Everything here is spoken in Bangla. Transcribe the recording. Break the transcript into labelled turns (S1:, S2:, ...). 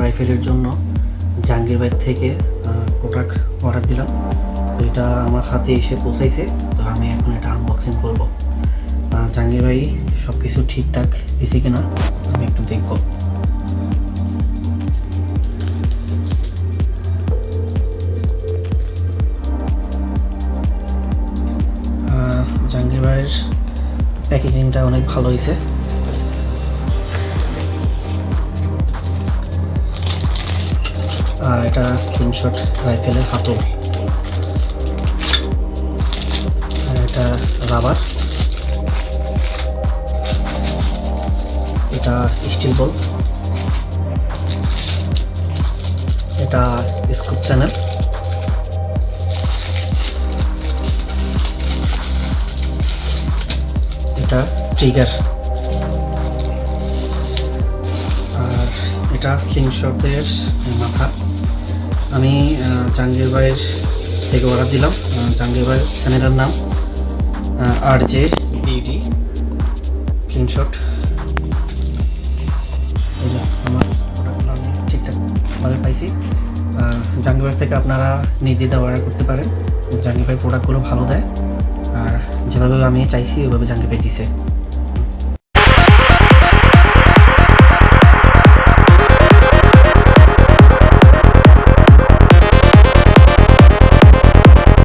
S1: রাইফেলের জন্য জাহাঙ্গীর ভাই থেকে প্রোডাক্ট অর্ডার দিলাম। তো এটা আমার হাতে এসে পৌঁছাইছে। তো আমি এখন এটা আনবক্সিং করব। জাহাঙ্গীর ভাই সব কিছু ঠিকঠাক দিছে কিনা আমি একটু দেখব। জাহাঙ্গীর ভাইয়ের প্যাকেজিংটা অনেক ভালো হয়েছে এটা স্লিংশট রাইফেলের হাতল এটা রাবার। এটা স্টিল বল। এটা স্কুপ চ্যানেল। এটা ট্রিগার। এটা স্লিংশটের মাথা। আমি জাহাঙ্গীর ভাইয়ের থেকে অর্ডার দিলাম। জাহাঙ্গীর ভাইয়ের চ্যানেলের নাম। আর জে বিডি স্লিংশট আমার ঠিকঠাকভাবে পাইছি। জাহাঙ্গীর ভাই থেকে আপনারা নির্দ্বিধা অর্ডার করতে পারেন। জাহাঙ্গীর ভাই প্রোডাক্টগুলো ভালো দেয়। আর যেভাবে আমি চাইছি, ওইভাবে জাহাঙ্গীর ভাই দিছে।